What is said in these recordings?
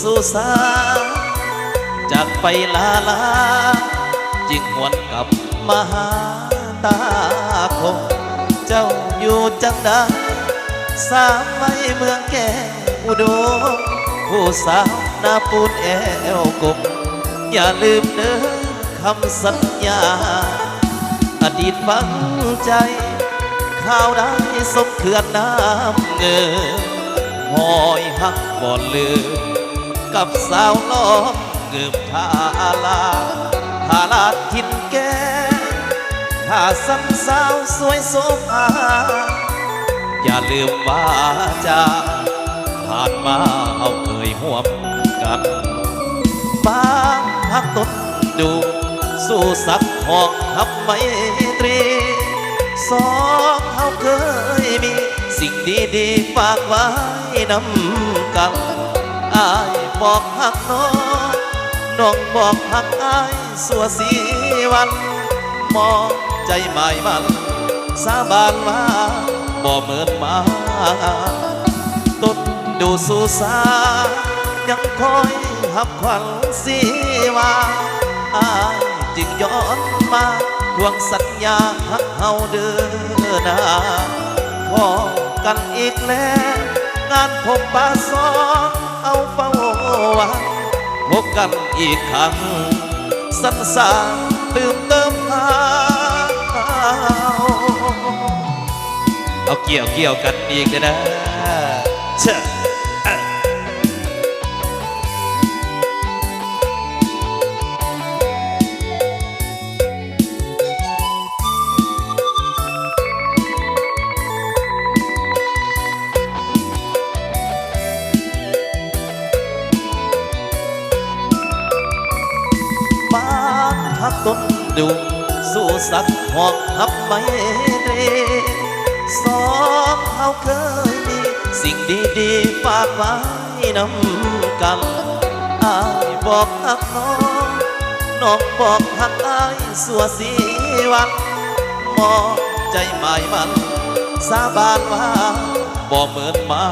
สู่สาจากไปลาลาจึงหวนกลับมาหาตาคงเจ้าอยู่จังใดสามไม่เมืองแก้วอุดมผู้สาวนาปูนแอวกบอย่าลืมเด้อคำสัญญา อดีตฝังใจข่าวได้สมเขื่อนน้ำเงินหอยหักบ่ลืม กับสาวล้อมเกือบทาลาทาลาทินแก่ถ้าซ้ำสาวสวยโสภาอย่าลืมว่าจะผ่านมาเอาเคยห่วมกันบางพักตนดูสู้สักหอกทับไมตรีสองเขาเคยมี สิ่งดีๆฝากไว้นำกันอาย บอกหักน้องน้องบอกหักอายสัวสีวัน มองใจหมายมัน สาบานว่าบ่เหมือนมาต้นดูสู่สายังคอยหับขวัญสีว่าอายจึงย้อนมาทวงสัญญาหักเฮาเดินหนาพอกันอีกแล้ว งานพบปะสอง เอาเฝ้าวังพบกันอีกครั้ง สันสานตื่มเติมหาเอาเกี่ยวเกี่ยวกันอีกเลยนะเช่ สักหอกฮับไม่เรสองเขาเคยมี สิ่งดีๆฝากไว้นำกันอายบอกฮักน้องน้องบอกฮักอายสัวสีวันมองใจหมายมัน สาบานว่าบ่เหมือนมา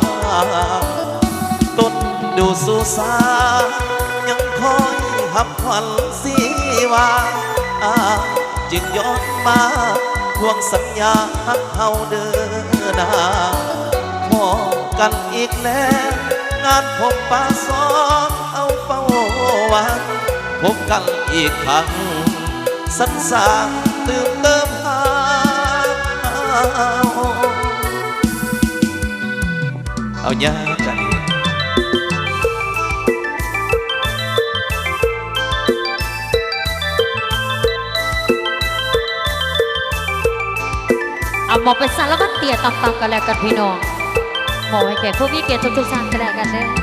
ต้นดูสู่สายังคอยหับขวัญสีว่าอา จึงย้อนมาทวงสัญญาหักเฮาเดินหน้าพอกันอีกแล้ว งานพบปะสองเอาเฝ้าวังพบกันอีกครั้งสันสางตื่นเติมหาเอายากั หมอเป็นสารวัตเตี่ยต่ำๆกันแล้วกันพี่น้องหมอให้แก่ผู้มีเกียรติทุกๆท่านกันแล้วกันเด้อ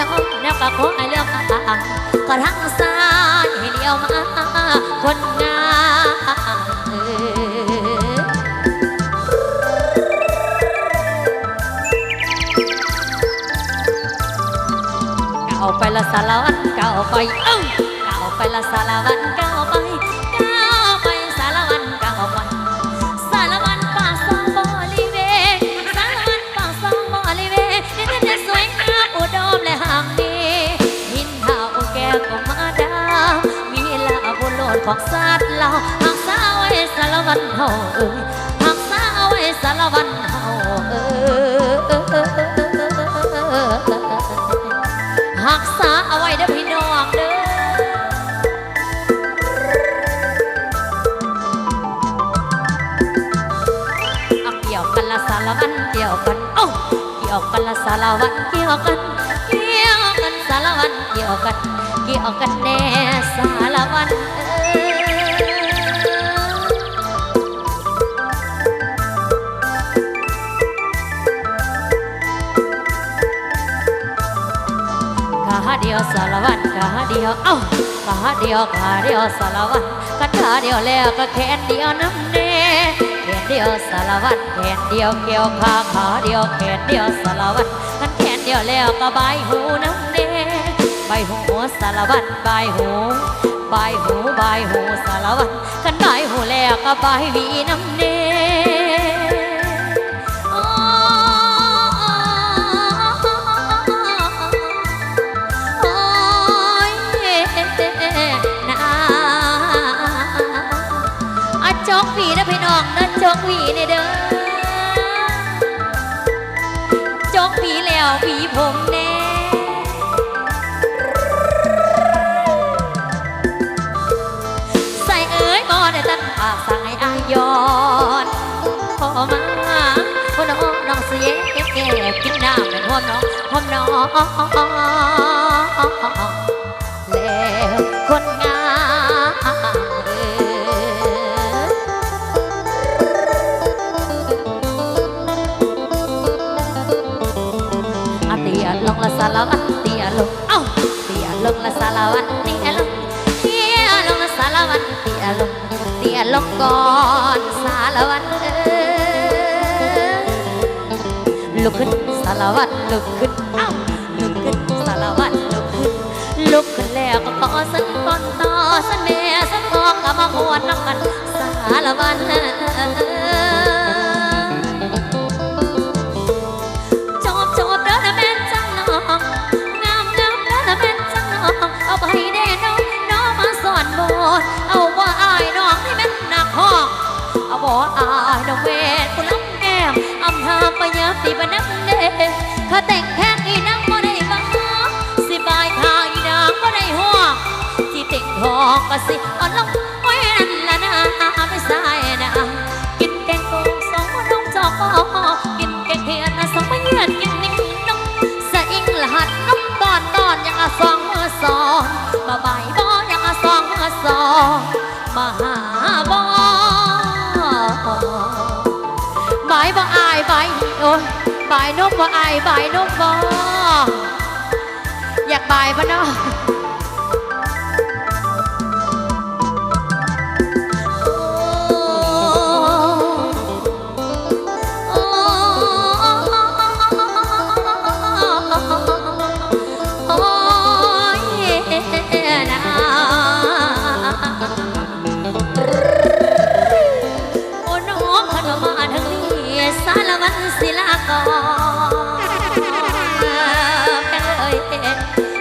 น้องแล้วก็ขอให้เลือกก็ทางซ้ายให้เลี้ยวมาคนงามเออก้าไปละสารวัตรก้าไปเอ้าก้าไปละสารวัตรก้า สารวันเฮาเอ้ยหักษาไว้สารวันเฮาเอ้ยหักษาเอาไว้เด้อพี่น้องเด้อเอาเกี่ยวกันละสารวันเกี่ยวกันเอ้าเกี่ยวกันละสารวันเกี่ยวกันเกี่ยวกันสารวันเกี่ยวกันเกี่ยวกันแน่สารวันเอ้ย ดียวสารวัตรขาเดียว เอ้าขาเดียวขาเดียวสารวัตรกันขาเดียวแล้วก็แขนเดียวน้ำเน่แขนเดียวสารวัตรแขนเดียวเกี่ยวขาขาเดียวแขนเดียวสารวัตรกันแขนเดียวแล้วก็ใบหูน้ำเน่ใบหูสารวัตรใบหูใบหูใบหูสารวัตรกันใบหูแล้วก็ใบวีน้ำเน่ จกหวีนะพี่น้องนะจกหวีเนี่ยเด้อจกวีแล้วหวีผมแน่ใส่เอ้ยบ่ได้ตั้งปากสั่งให้อายย้อนพอมาคนน้องน้องเสียเก็บแก่กินน้ำเป็นหอมน้องหอมน้องแล้วคนงาม ละสาวัตรเตียลงเอ้าเตียลงละสารวัตรเตียลงเตียลงละสารวันเตียลงเตียลงก่อนสารวันเอ้ลุกขึ้นสารวัตรลุกขึ้นเอ้าลุกขึ้นสารวัตรลุกขึ้นลุกขึ้นแล้วก็ขอสันต้นต่อสันแม่สันพองก็มามวนน้ำกันสารวัน อาบ่อายน้องเวทผู้ลำแก้มอำหาปยับตีบนักเด้ข้าแต่งแค่อีนางบ่ได้บ้าสิบายข้าอีนางบ่ได้ห่วงสิเต็งทองก็สิอ่อนลงโอ้นั่นละนะไม่ใช่นะกินแกงโกงสองน้องจอกกินแกงเขียนสองไมาเยือนกินนิ่งน้องสะอิงละหัดน้องตอนตอนยังอาสองมือสองมาใบ บายนุ่มบ่ไอบายนุ่มบ่อยากบายปะเนาะ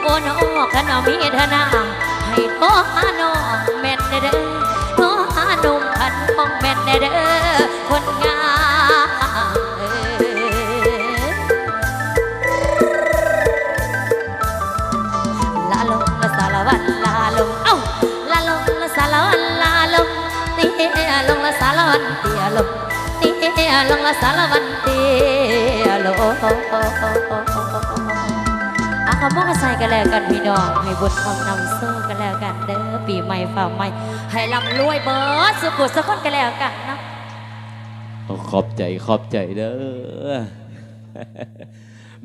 โอ้น้องขนมีธนาให้โทรหาน้องแม่นเด้อโทรหานุ่มขันมองแม่นเด้อคนงามเอ้ยลาลงละสารวัตรลาลงเอ้าลาลงละสารวัตรลาลงเตี้ยลงละสารวัตรเตี้ยลงเตี้ยลงละสารวัตรเตี้ย ลอาคำว่าใส่กันแล้วกันพี่น้องให้บุญคำนำสู้กันแล้วกันเด้อปีใหม่ฝ่าใหม่ให้ร่ำรวยเบิร์ดสุขุสุขคนกันแล้วกันเนาะขอบใจขอบใจเด้อ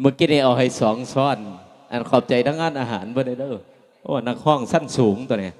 เมื่อกี้นี่เอาให้สองซ้อน อันขอบใจทั้งงานอาหารบ่ได้เด้อโอ้นักห้องสั้นสูงตัวเนี้ย